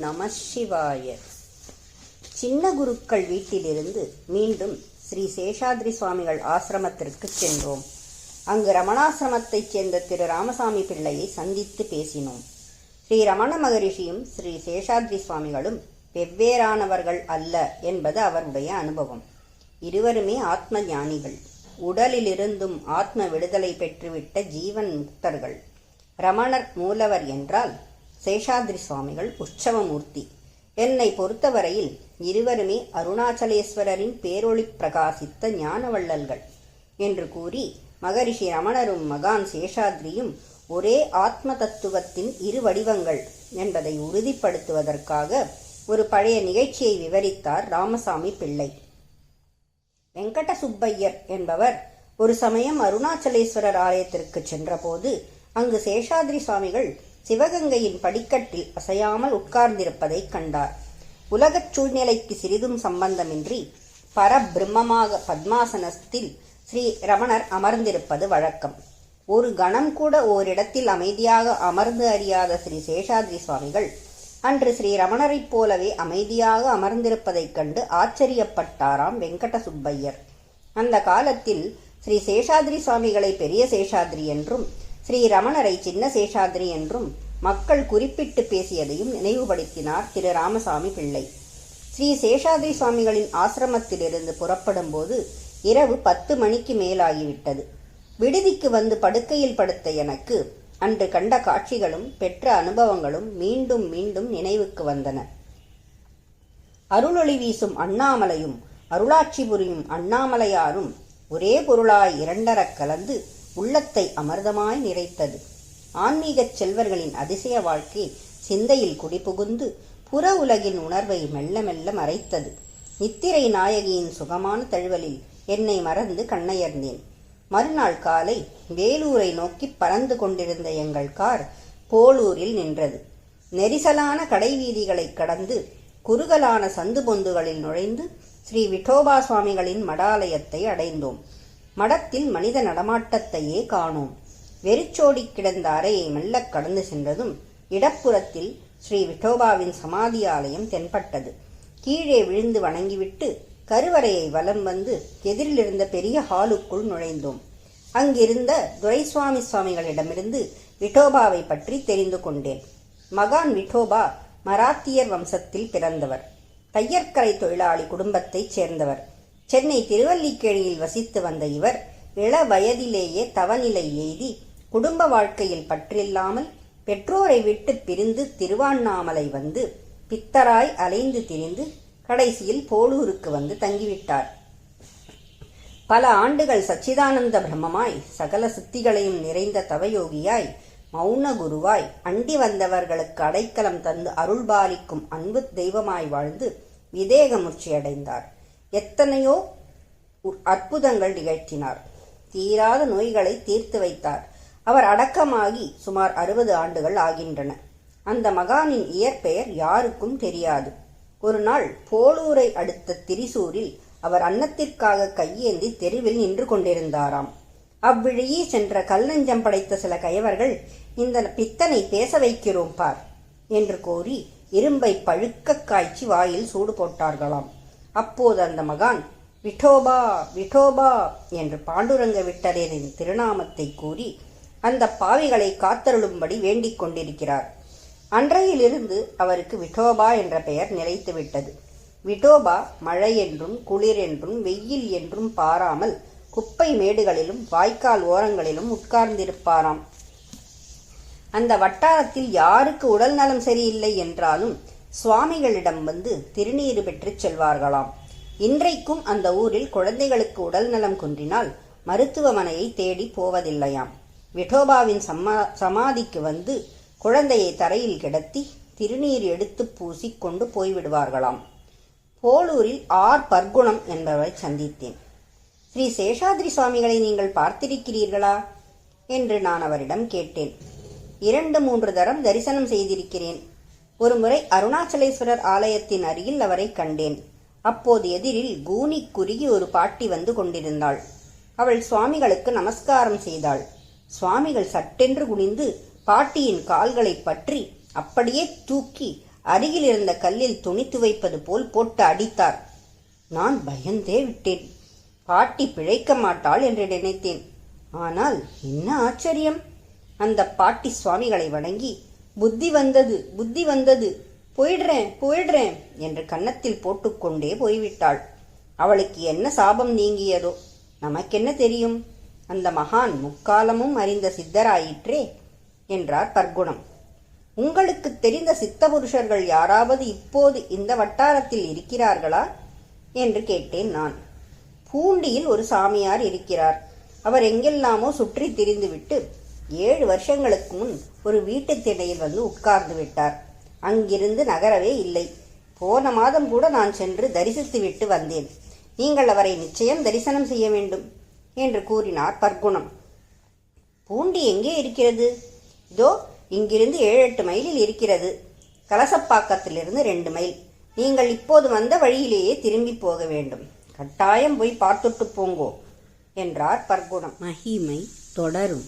நம சிவாய. சின்ன குருக்கள் வீட்டிலிருந்து மீண்டும் ஸ்ரீ சேஷாத்ரி சுவாமிகள் ஆசிரமத்திற்கு சென்றோம். அங்கு ரமணாசிரமத்தைச் சேர்ந்த திரு ராமசாமி பிள்ளையை சந்தித்து பேசினோம். ஸ்ரீ ரமண மகரிஷியும் ஸ்ரீ சேஷாத்ரி சுவாமிகளும் வெவ்வேறானவர்கள் அல்ல என்பது அவருடைய அனுபவம். இருவருமே ஆத்ம ஞானிகள். உடலிலிருந்தும் ஆத்ம விடுதலை பெற்றுவிட்ட ஜீவன் முக்தர்கள். ரமணர் மூலவர் என்றால் சேஷாத்ரி சுவாமிகள் உற்சவமூர்த்தி. என்னை பொறுத்தவரையில் இருவருமே அருணாச்சலேஸ்வரரின் பேரொளி பிரகாசித்த ஞானவள்ளல்கள் என்று கூறி மகரிஷி ரமணரும் மகான் சேஷாத்ரியும் ஒரே ஆத்ம தத்துவத்தின் இரு வடிவங்கள் என்பதை உறுதிப்படுத்துவதற்காக ஒரு பழைய நிகழ்ச்சியை விவரித்தார் ராமசாமி பிள்ளை. வெங்கட சுப்பையர் என்பவர் ஒரு சமயம் அருணாச்சலேஸ்வரர் ஆலயத்திற்கு சென்றபோது அங்கு சேஷாத்ரி சுவாமிகள் சிவகங்கையின் படிக்கட்டில் அசையாமல் உட்கார்ந்திருப்பதைக் கண்டார். உலகச் சூழ்நிலைக்கு சிறிதும் சம்பந்தமின்றி பரபிரம்மமாக பத்மாசனத்தில் ஸ்ரீ ரமணர் அமர்ந்திருப்பது வழக்கம். ஒரு கணம் கூட ஓரிடத்தில் அமைதியாக அமர்ந்து அறியாத ஸ்ரீ சேஷாத்ரி சுவாமிகள் அன்று ஸ்ரீ ரமணரைப் போலவே அமைதியாக அமர்ந்திருப்பதைக் கண்டு ஆச்சரியப்பட்டாராம் வெங்கட சுப்பையர் அந்த காலத்தில் ஸ்ரீ சேஷாத்ரி சுவாமிகளை பெரிய சேஷாத்ரி என்றும் ஸ்ரீ ரமணரை சின்ன சேஷாத்ரி என்றும் மக்கள் குறிப்பிட்டு பேசியதையும் நினைவுபடுத்தினார் திரு ராமசாமி பிள்ளை. ஸ்ரீ சேஷாதிரி சுவாமிகளின் ஆசிரமத்திலிருந்து புறப்படும் போது இரவு பத்து மணிக்கு மேலாகிவிட்டது. விடுதிக்கு வந்து படுக்கையில் படுத்த எனக்கு அன்று கண்ட காட்சிகளும் பெற்ற அனுபவங்களும் மீண்டும் மீண்டும் நினைவுக்கு வந்தன. அருளொளி வீசும் அண்ணாமலையும் அருளாட்சிபுரியும் அண்ணாமலையாரும் ஒரே பொருளாய் இரண்டரக் கலந்து உள்ளத்தை அமர்தமாய் நிறைத்தது. ஆன்மீகச் செல்வர்களின் அதிசய வாழ்க்கை சிந்தையில் குடிபுகுந்து புற உலகின் உணர்வை மெல்ல மெல்ல மறைத்தது. நித்திரை நாயகியின் சுகமான தழுவலில் என்னை மறந்து கண்ணையர்ந்தேன். மறுநாள் காலை வேலூரை நோக்கி பறந்து கொண்டிருந்த எங்கள் கார் போலூரில் நின்றது. நெரிசலான கடைவீதிகளை கடந்து குறுகலான சந்து பொந்துகளில் நுழைந்து ஸ்ரீ விட்டோபா சுவாமிகளின் மடாலயத்தை அடைந்தோம். மடத்தில் மனித நடமாட்டத்தையே காணோம். வெறிச்சோடி கிடந்த அறையை மெல்லக் கடந்து சென்றதும் இடப்புறத்தில் ஸ்ரீ விட்டோபாவின் சமாதி ஆலயம் தென்பட்டது. கீழே விழுந்து வணங்கிவிட்டு கருவறையை வலம் வந்து எதிரிலிருந்த பெரிய ஹாலுக்குள் நுழைந்தோம். அங்கிருந்த துரைசுவாமி சுவாமிகளிடமிருந்து விட்டோபாவை பற்றி தெரிந்து கொண்டேன். மகான் விட்டோபா மராத்தியர் வம்சத்தில் பிறந்தவர். தையற்கரை தொழிலாளி குடும்பத்தைச் சேர்ந்தவர். சென்னை திருவல்லிக்கேணியில் வசித்து வந்த இவர் இள வயதிலேயே தவநிலை எய்தி குடும்ப வாழ்க்கையில் பற்றில்லாமல் பெற்றோரை விட்டு பிரிந்து திருவாண்ணாமலை வந்து பித்தராய் அலைந்து திரிந்து கடைசியில் போலூருக்கு வந்து தங்கிவிட்டார். பல ஆண்டுகள் சச்சிதானந்த பிரம்மமாய் சகல சித்திகளையும் நிறைந்த தவயோகியாய் மௌன குருவாய் அண்டி வந்தவர்களுக்கு அடைக்கலம் தந்து அருள்பாலிக்கும் அன்பு தெய்வமாய் வாழ்ந்து விதேகமுற்சி அடைந்தார் எத்தனையோ அற்புதங்கள் நிகழ்த்தினார். தீராத நோய்களை தீர்த்து வைத்தார். அவர் அடக்கமாகி சுமார் அறுபது ஆண்டுகள் ஆகின்றன. அந்த மகானின் இயற்பெயர் யாருக்கும் தெரியாது. ஒரு நாள் போலூரை அடுத்த திரிசூரில் அவர் அன்னத்திற்காக கையேந்தி தெருவில் நின்று கொண்டிருந்தாராம். அவ்விழியே சென்ற கல்லஞ்சம் படைத்த சில கயவர்கள் இந்த பித்தனை பேச வைக்கிறோம் பார் என்று கோரி இரும்பை பழுக்க காய்ச்சி வாயில் சூடு போட்டார்களாம். அப்போது அந்த மகான் விட்டோபா விட்டோபா என்று பாண்டுரங்க விட்டரேரின் திருநாமத்தை கூறி அந்த பாவிகளை காத்தருளும்படி வேண்டிக் கொண்டிருக்கிறார். அன்றையிலிருந்து அவருக்கு விட்டோபா என்ற பெயர் நிலைத்துவிட்டது விட்டோபா மழை என்றும் குளிர் என்றும் வெயில் என்றும் பாராமல் குப்பை மேடுகளிலும் வாய்க்கால் ஓரங்களிலும் உட்கார்ந்திருப்பாராம். அந்த வட்டாரத்தில் யாருக்கு உடல் நலம் சரியில்லை என்றாலும் சுவாமிகளிடம் வந்து திருநீறு பெற்றுச் செல்வார்களாம். இன்றைக்கும் அந்த ஊரில் குழந்தைகளுக்கு உடல்நலம் குன்றினால் மருத்துவமனையை தேடி போவதில்லையாம். விட்டோபாவின் சமா சமாதிக்கு வந்து குழந்தையை தரையில் கிடத்தி திருநீர் எடுத்து பூசி கொண்டு போய்விடுவார்களாம். போலூரில் ஆர். பர்குணம் என்பவரை சந்தித்தேன். ஸ்ரீ சேஷாத்ரி சுவாமிகளை நீங்கள் பார்த்திருக்கிறீர்களா? என்று நான் அவரிடம் கேட்டேன். இரண்டு மூன்று தரம் தரிசனம் செய்திருக்கிறேன். ஒருமுறை அருணாச்சலேஸ்வரர் ஆலயத்தின் அருகில் அவரை கண்டேன். அப்போது எதிரில் கூனி குறுகி ஒரு பாட்டி வந்து கொண்டிருந்தாள். அவள் சுவாமிகளுக்கு நமஸ்காரம் செய்தாள். சுவாமிகள் சட்டென்று குனிந்து பாட்டியின் கால்களை பற்றி அப்படியே தூக்கி அருகில் இருந்த கல்லில் துணி துவைப்பது போல் போட்டு அடித்தார். நான் பயந்தே விட்டேன். பாட்டி பிழைக்க மாட்டாள் என்று நினைத்தேன். ஆனால் என்ன ஆச்சரியம்! அந்த பாட்டி சுவாமிகளை வணங்கி புத்தி வந்தது புத்தி வந்தது. போயிடுறேன் போயிடுறேன் என்று கன்னத்தில் போட்டுக்கொண்டே போய்விட்டாள். அவளுக்கு என்ன சாபம் நீங்கியதோ? நமக்கென்ன தெரியும்? அந்த மகான் முக்காலமும் அறிந்த சித்தராயிற்றே என்றார் பர்குணம். உங்களுக்கு தெரிந்த சித்த புருஷர்கள் யாராவது இப்போது இந்த வட்டாரத்தில் இருக்கிறார்களா? என்று கேட்டேன் நான். பூண்டியில் ஒரு சாமியார் இருக்கிறார். அவர் எங்கெல்லாமோ சுற்றி திரிந்துவிட்டு ஏழு வருஷங்களுக்கு முன் ஒரு வீட்டு திண்ணையில் வந்து உட்கார்ந்து விட்டார். அங்கிருந்து நகரவே இல்லை. போன மாதம் கூட நான் சென்று தரிசித்து விட்டு வந்தேன். நீங்கள் அவரை நிச்சயம் தரிசனம் செய்ய வேண்டும் என்று கூறினார் பர்குணம். பூண்டி எங்கே இருக்கிறது? இதோ இங்கிருந்து ஏழு எட்டு மைலில் இருக்கிறது. கலசப்பாக்கத்திலிருந்து ரெண்டு மைல். நீங்கள் இப்போது வந்த வழியிலேயே திரும்பி போக வேண்டும். கட்டாயம் போய் பார்த்துட்டு போங்கோ என்றார் பர்குணம். மகிமை தொடரும்.